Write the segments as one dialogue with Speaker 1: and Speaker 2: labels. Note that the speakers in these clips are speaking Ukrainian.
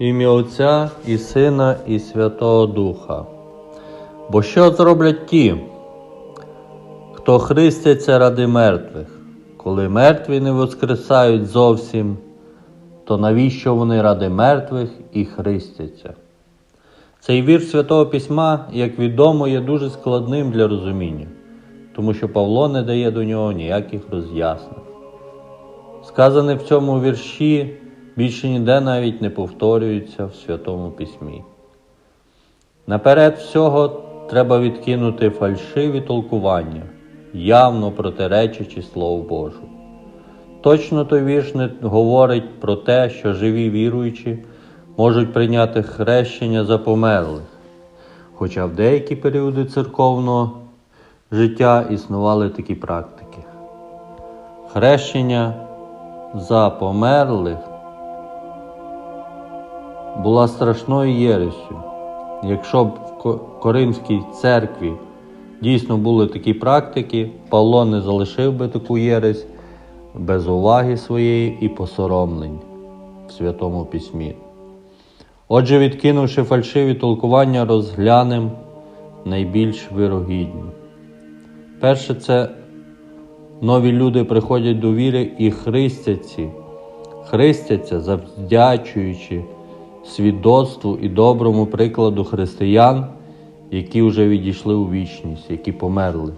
Speaker 1: Ім'я Отця і Сина, і Святого Духа. Бо що зроблять ті, хто христяться ради мертвих, коли мертві не воскресають зовсім, то навіщо вони ради мертвих і христяться? Цей вірш Святого Письма, як відомо, є дуже складним для розуміння, тому що Павло не дає до нього ніяких роз'яснень. Сказане в цьому вірші більше ніде навіть не повторюється в Святому Письмі. Наперед всього треба відкинути фальшиві толкування, явно протиречачи Слову Божу. Точно той вірш не говорить про те, що живі віруючі можуть прийняти хрещення за померлих, хоча в деякі періоди церковного життя існували такі практики. Хрещення за померлих була страшною єресю. Якщо б в Ко- Коринській церкві дійсно були такі практики, Павло не залишив би таку єресь без уваги своєї і посоромлень в Святому Письмі. Отже, відкинувши фальшиві толкування, розглянемо найбільш вирогідні. Перше, це нові люди приходять до віри і христяться, христяться, завдячуючи свідоцтву і доброму прикладу християн, які вже відійшли у вічність, які померли.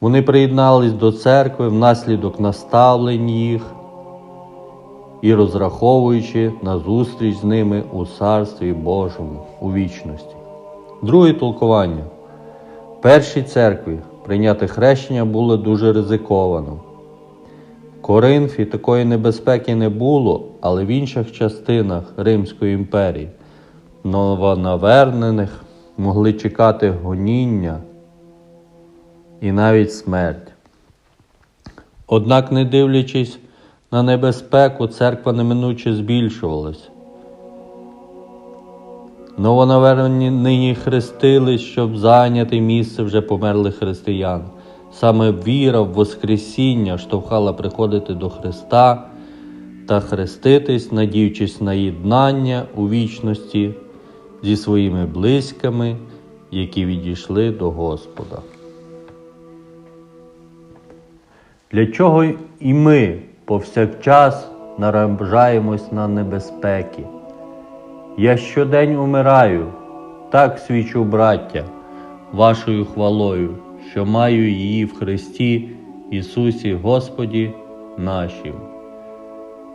Speaker 1: Вони приєднались до церкви внаслідок наставлень їх і розраховуючи на зустріч з ними у Царстві Божому у вічності. Друге толкування. В першій церкві прийняти хрещення було дуже ризиковано. Коринфі такої небезпеки не було, але в інших частинах Римської імперії новонавернених могли чекати гоніння і навіть смерть. Однак, не дивлячись на небезпеку, церква неминуче збільшувалась. Новонавернені нині хрестились, щоб зайняти місце вже померлих християн. Саме віра в Воскресіння штовхала приходити до Христа та хреститись, надіючись на єднання у вічності зі своїми близькими, які відійшли до Господа. Для чого і ми повсякчас наражаємось на небезпеки? Я щодень умираю, так свідчу, браття, вашою хвалою, що маю її в Христі Ісусі Господі нашим.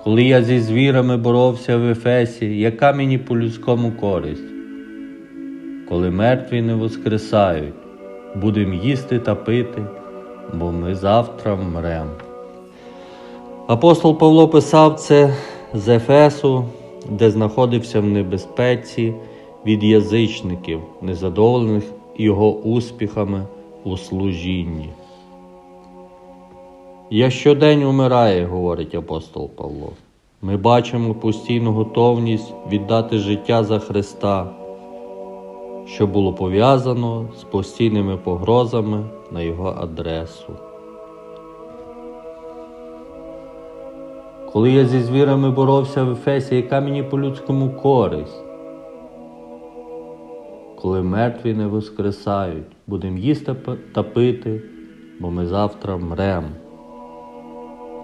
Speaker 1: Коли я зі звірами боровся в Ефесі, яка мені по людському користь? Коли мертві не воскресають, будем їсти та пити, бо ми завтра мрем. Апостол Павло писав це з Ефесу, де знаходився в небезпеці від язичників, незадоволених його успіхами у служінні. Я щодень умираю, говорить апостол Павло. Ми бачимо постійну готовність віддати життя за Христа, що було пов'язано з постійними погрозами на його адресу. Коли я зі звірами боровся в Ефесі, яка мені по-людському користь? Коли мертві не воскресають, будемо їсти та пити, бо ми завтра мрем.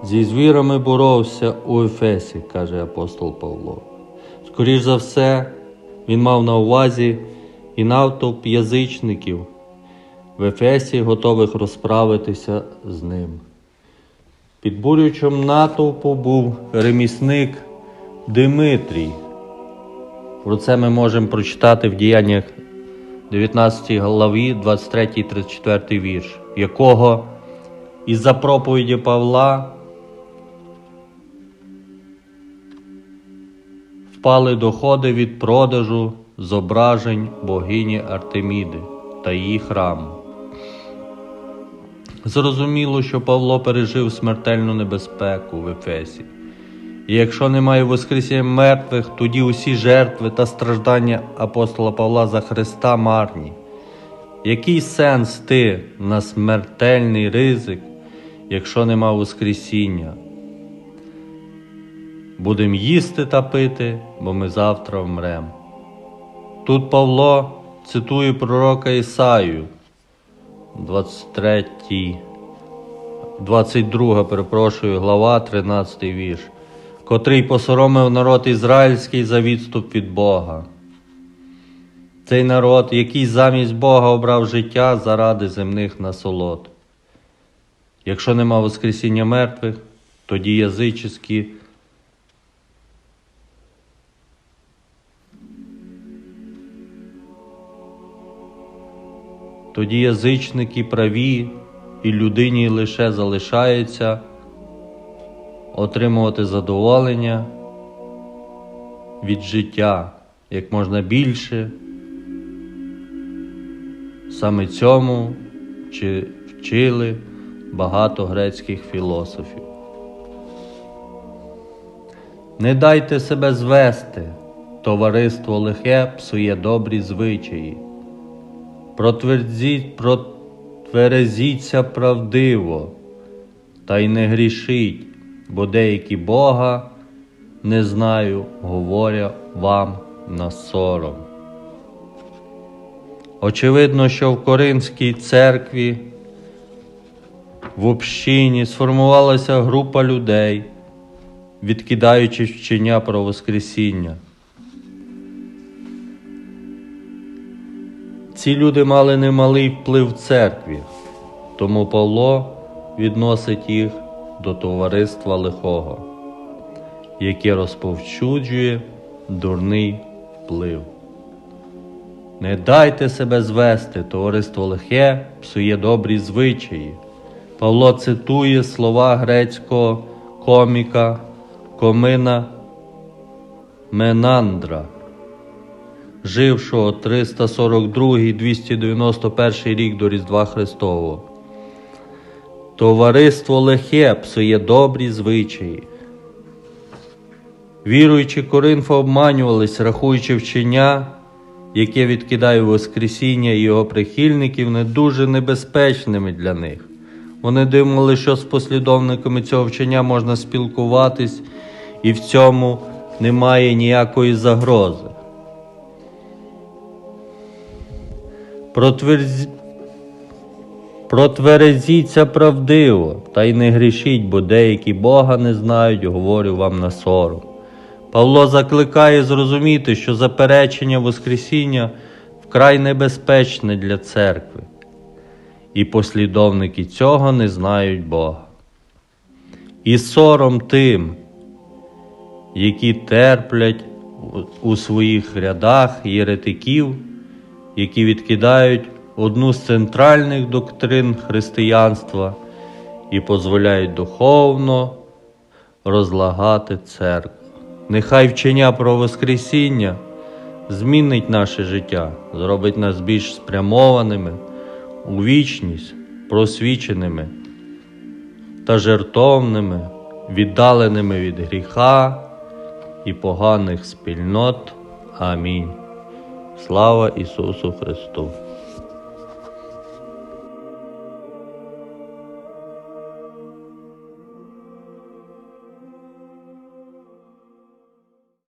Speaker 1: Зі звірами боровся у Ефесі, каже апостол Павло. Скоріш за все, він мав на увазі і натовп язичників в Ефесі, готових розправитися з ним. Підбурюючим натовпу був ремісник Димитрій. Про це ми можемо прочитати в діяннях 19 главі, 23-34 вірш, якого із-за проповіді Павла впали доходи від продажу зображень богині Артеміди та її храму. Зрозуміло, що Павло пережив смертельну небезпеку в Ефесі. І якщо немає Воскресіння мертвих, тоді усі жертви та страждання апостола Павла за Христа марні. Який сенс ти на смертельний ризик, якщо нема Воскресіння? Будем їсти та пити, бо ми завтра вмрем. Тут Павло цитує пророка Ісаю, 23, 22, перепрошую, глава, 13 вірш, котрий посоромив народ ізраїльський за відступ від Бога. Цей народ, який замість Бога обрав життя заради земних насолод. Якщо нема Воскресіння мертвих, тоді язичські тоді язичники праві, і людині лише залишається отримувати задоволення від життя як можна більше. Саме цьому чи вчили багато грецьких філософів. Не дайте себе звести, товариство лихе псує добрі звичаї. Протвердзіть, протверезіться правдиво, та й не грішіть, бо деякі Бога, не знаю, говоря вам на сором. Очевидно, що в Коринській церкві в общині сформувалася група людей, відкидаючи вчення про Воскресіння. Ці люди мали немалий вплив в церкві, тому Павло відносить їх до товариства лихого, яке розповсюджує дурний вплив. Не дайте себе звести, товариство лихе псує добрі звичаї. Павло цитує слова грецького коміка Комина Менандра, жившого 342-291 рік до Різдва Христового. Товариство лихе псує добрі звичаї. Віруючи Коринфа обманювались, рахуючи вчення, яке відкидає Воскресіння і його прихильників, не дуже небезпечними для них. Вони думали, що з послідовниками цього вчення можна спілкуватись, і в цьому немає ніякої загрози. Протверз... Протверезіться правдиво, та й не грішіть, бо деякі Бога не знають, говорю вам на сором. Павло закликає зрозуміти, що заперечення Воскресіння вкрай небезпечне для церкви, і послідовники цього не знають Бога. І сором тим, які терплять у- своїх рядах єретиків, які відкидають одну з центральних доктрин християнства і дозволяють духовно розлагати церкву. Нехай вчення про Воскресіння змінить наше життя, зробить нас більш спрямованими у вічність, просвіченими та жертовними, віддаленими від гріха і поганих спільнот. Амінь. Слава Ісусу Христу!